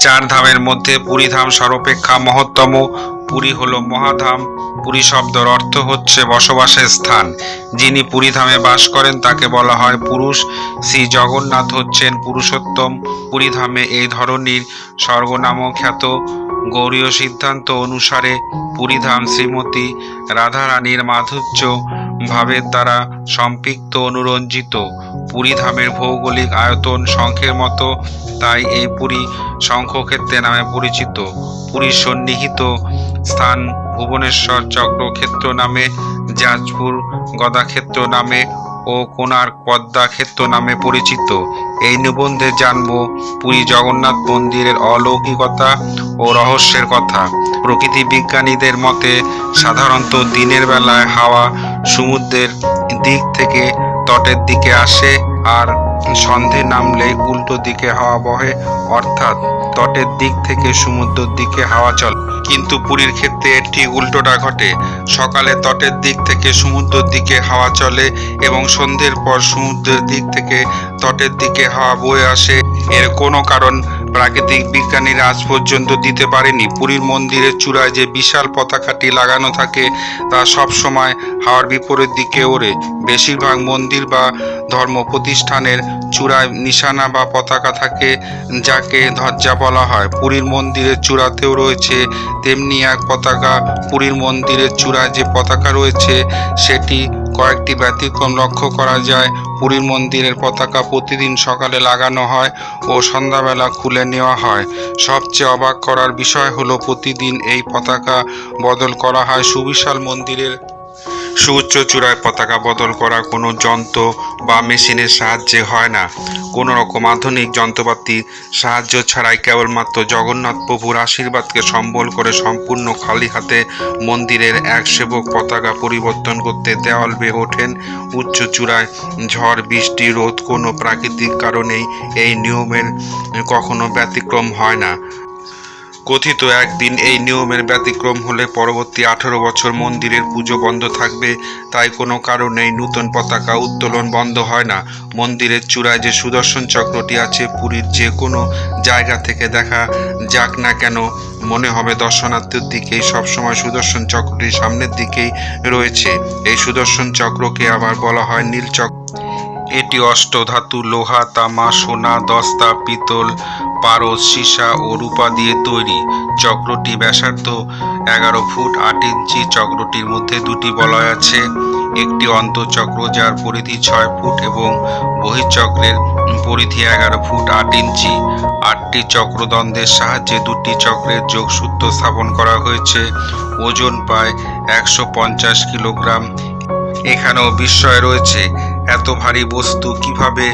চার ধামের মধ্যে পুরী ধাম সর্বাপেক্ষা মহত্তম। পুরী হলো মহাধাম। পুরী শব্দের অর্থ হচ্ছে বসবাসের স্থান। যিনি পুরী ধামে বাস করেন, তাকে বলা হয় পুরুষ। শ্রী জগন্নাথ হচ্ছেন পুরুষোত্তম। পুরী ধামে এই ধরনের স্বর্গনাম গৌরীয় সিদ্ধান্ত অনুসারে পুরীধাম শ্রীমতী রাধারানীর মাধুর্য। ভাবের দ্বারা সম্পৃক্ত অনুরঞ্জিত। পুরীধামের ভৌগোলিক আয়তন শঙ্খের মতো, তাই এই পুরী শঙ্খক্ষেত্রে নামে পরিচিত। পুরীর সন্নিহিত স্থান ভুবনেশ্বর চক্রক্ষেত্র নামে, যাজপুর গদাক্ষেত্র নামে ও কোণার্ক পদ্মা ক্ষেত্র নামে পরিচিত। এই নিবন্ধে জানব পুরী জগন্নাথ মন্দিরের অলৌকিকতা ও রহস্যের কথা। প্রকৃতি বিজ্ঞানীদের মতে, সাধারণত দিনের বেলায় হাওয়া সমুদ্রের দিক থেকে তটের দিকে আসে আর সন্ধে নামলে উল্টো দিকে হাওয়া বহে, অর্থাৎ তটের দিক থেকে সমুদ্রের দিকে হাওয়া চলে। কিন্তু পুরীর ক্ষেত্রে এটি উল্টোটা ঘটে। সকালে তটের দিক থেকে সমুদ্রের দিকে হাওয়া চলে এবং সন্ধ্যের পর সমুদ্রের দিক থেকে তটের দিকে হাওয়া বয়ে আসে। এর কোনো কারণ প্রাকৃতিক বিজ্ঞানীরা আজ পর্যন্ত দিতে পারেনি। পুরীর মন্দিরের চূড়ায় যে বিশাল পতাকাটি লাগানো থাকে, তা সব সময় হাওয়ার বিপরীত দিকে ওড়ে। বেশিরভাগ মন্দির বা ধর্ম প্রতিষ্ঠানের চূড়ায় নিশানা বা পতাকা থাকে, যাকে ধ্বজা বলা হয়। পুরীর মন্দিরের চূড়াতেও রয়েছে তেমনি এক পতাকা। পুরীর মন্দিরের চূড়ায় যে পতাকা রয়েছে, সেটি কয়েকটি ব্যতিক্রম লক্ষ্য করা যায়। পুরীর মন্দিরের পতাকা প্রতিদিন সকালে লাগানো হয় ও সন্ধ্যাবেলা খুলে নেওয়া হয়। সবচেয়ে অবাক করার বিষয় হলো, প্রতিদিন এই পতাকা বদল করা হয় সুবিশাল মন্দিরের সুউচ্চ চূড়ায় পতাকা বদল করা কোনো যন্ত্র বা মেশিনের সাহায্যে হয় না। কোনো রকম আধুনিক যন্ত্রপাতি সাহায্য ছাড়াই কেবলমাত্র জগন্নাথ প্রভুর আশীর্বাদকে সম্বল করে সম্পূর্ণ খালি হাতে মন্দিরের এক সেবক পতাকা পরিবর্তন করতে দেওয়াল বেয়ে ওঠেন। উচ্চ চূড়ায় ঝড়, বৃষ্টি, রোদ কোনো প্রাকৃতিক কারণেই এই নিয়মের কখনো ব্যতিক্রম হয় না। কথিত, একদিন এই নিয়মের ব্যতিক্রম হলে পরবর্তী আঠারো বছর মন্দিরের পুজো বন্ধ থাকবে। তাই কোনো কারণেই নূতন পতাকা উত্তোলন বন্ধ হয় না। মন্দিরের চূড়ায় যে সুদর্শন চক্রটি আছে, পুরীর যে কোনো জায়গা থেকে দেখা যাক না কেন, মনে হবে দর্শনার্থীর দিকেই, সবসময় সুদর্শন চক্রটি সামনের দিকেই রয়েছে। এই সুদর্শন চক্রকে আবার বলা হয় নীল চক্র। এটি অষ্টধাতু লোহা, তামা, সোনা, দস্তা, পিতল পারদ সীসা ও রূপা দিয়ে তৈরি। চক্রটি ব্যাসার্ধ এগারো ফুট আট ইঞ্চি। চক্রটির মধ্যে দুটি বলয় আছে। একটি অন্তচক্র যার পরিধি ছয় ফুট এবং বহিঃচক্রের পরিধি এগারো ফুট আট ইঞ্চি। আটটি চক্রদ্বন্দ্বের সাহায্যে দুটি চক্রের যোগসূত্র স্থাপন করা হয়েছে। ওজন প্রায় একশো পঞ্চাশ কিলোগ্রাম। এখানেও বিস্ময় রয়েছে। এত ভারী বস্তু কীভাবে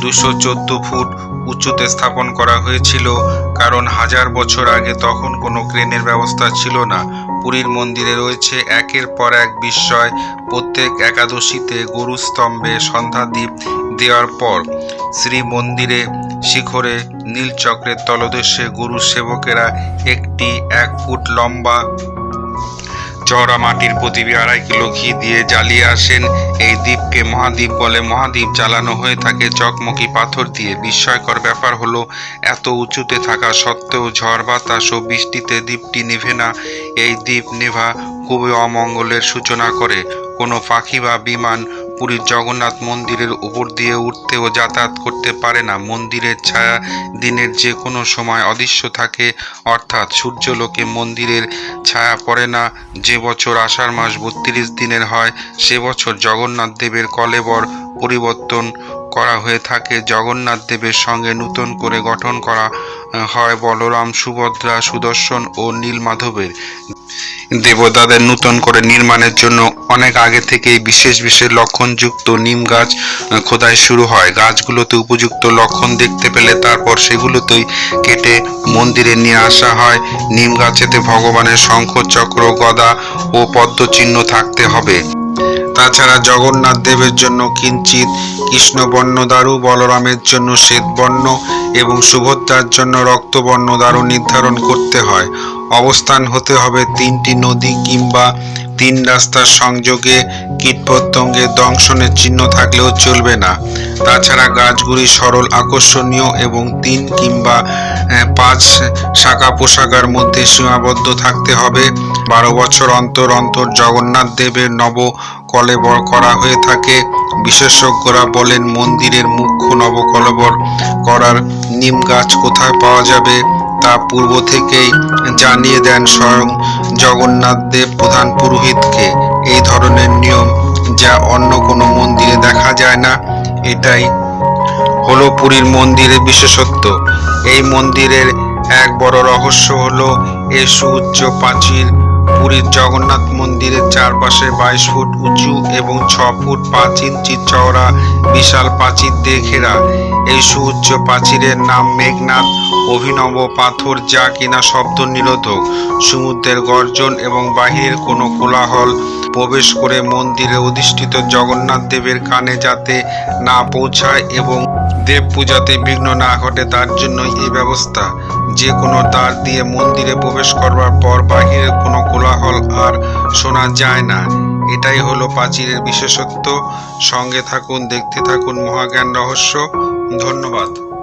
দুশো চোদ্দ ফুট উঁচুতে স্থাপন করা হয়েছিল? কারণ হাজার বছর আগে তখন কোনো ক্রেনের ব্যবস্থা ছিল না। পুরীর মন্দিরে রয়েছে একের পর এক বিস্ময়। প্রত্যেক একাদশীতে গরুস্তম্ভে সন্ধ্যাদ্বীপ দেওয়ার পর শ্রী মন্দিরে শিখরে নীলচক্রের তলদেশে গরু সেবকেরা একটি এক ফুট লম্বা চওড়া মাটির প্রদীপে আড়াই কিলো ঘি দিয়ে জ্বালিয়ে আসেন। এই দ্বীপকে মহাদ্বীপ বলে মহাদ্বীপ জ্বালানো হয়ে থাকে। চকমকি পাথর দিয়ে। বিস্ময়কর ব্যাপার হলো, এত উঁচুতে থাকা সত্ত্বেও ঝড়, বাতাস ও বৃষ্টিতে দ্বীপটি নিভে না। এই দ্বীপ নেভা খুবই অমঙ্গলের সূচনা করে। কোনো পাখি বা বিমান পুরীর জগন্নাথ মন্দিরের উপর দিয়ে উঠতে ও যাতায়াত করতে পারে না। মন্দিরের ছায়া দিনের যে কোনো সময় অদৃশ্য থাকে, অর্থাৎ সূর্যলোকে মন্দিরের ছায়া পড়ে না। যে বছর আষাঢ় মাস বত্রিশ দিনের হয়, সে বছর জগন্নাথ দেবের কলেবর পরিবর্তন করা হয়ে থাকে। জগন্নাথ দেবের সঙ্গে নূতন করে গঠন করা হয় বলরাম, সুভদ্রা, সুদর্শন ও নীলমাধবের। দেবতাদের নূতন করে নির্মাণের জন্য অনেক আগে থেকেই বিশেষ বিশেষ লক্ষণযুক্ত নিম গাছ খোদাই শুরু হয়। গাছগুলোতে উপযুক্ত লক্ষণ দেখতে পেলে তারপর সেগুলোতেই কেটে মন্দিরে নিয়ে আসা হয়। নিম গাছেতে ভগবানের শঙ্খ চক্র গদা ও পদ্মচিহ্ন থাকতে হবে। তাছাড়া জগন্নাথ দেবের জন্য কিঞ্চিত কৃষ্ণবর্ণ দারু, বলরামের জন্য শ্বেতবর্ণ এবং সুভদ্রার জন্য রক্তবর্ণ দারু নির্ধারণ করতে হয়। অবস্থান হতে হবে তিনটি নদী কিংবা তিন রাস্তার সংযোগে কীটপতঙ্গের দংশনের চিহ্ন থাকলেও চলবে না। তাছাড়া গাছগুলি সরল, আকর্ষণীয় এবং তিন কিংবা পাঁচ শাখা পোশাকার মধ্যে সীমাবদ্ধ থাকতে হবে। বারো বছর অন্তর অন্তর জগন্নাথ দেবের নব কলেবর করা হয়ে থাকে। বিশেষজ্ঞরা বলেন, মন্দিরের মুখ্য নবকলেবর করার নিম গাছ কোথায় পাওয়া যাবে তা পূর্ব থেকেই জানিয়ে দেন স্বয়ং জগন্নাথ দেব প্রধান পুরোহিতকে। এই ধরনের নিয়ম যা অন্য কোনো মন্দিরে দেখা যায় না। এটাই হলো পুরীর মন্দিরের বিশেষত্ব। এই মন্দিরের এক বড় রহস্য হলো এই সুউচ্চ প্রাচীর পুরীর জগন্নাথ মন্দিরের চারপাশে বাইশ ফুট উঁচু এবং ছ ফুট পাঁচ ইঞ্চি চওড়া বিশাল প্রাচীর দিয়ে ঘেরা। এই সুউচ্চ প্রাচীরের নাম মেঘনাথ অভিনব পাথর যা কিনা শব্দ নিরোধক। সমুদ্রের গর্জন এবং বাহিরের কোনো কোলাহল প্রবেশ করে মন্দিরে অধিষ্ঠিত জগন্নাথ দেবের কানে যাতে না পৌঁছায় এবং দেব পূজাতে বিঘ্ন না ঘটে, তার জন্যই এই ব্যবস্থা। যে কোনো দ্বার দিয়ে মন্দিরে প্রবেশ করবার পর বাহিরের কোনো কোলাহল আর শোনা যায় না। এটাই হলো প্রাচীরের বিশেষত্ব। সঙ্গে থাকুন, দেখতে থাকুন মহাজ্ঞান রহস্য। ধন্যবাদ।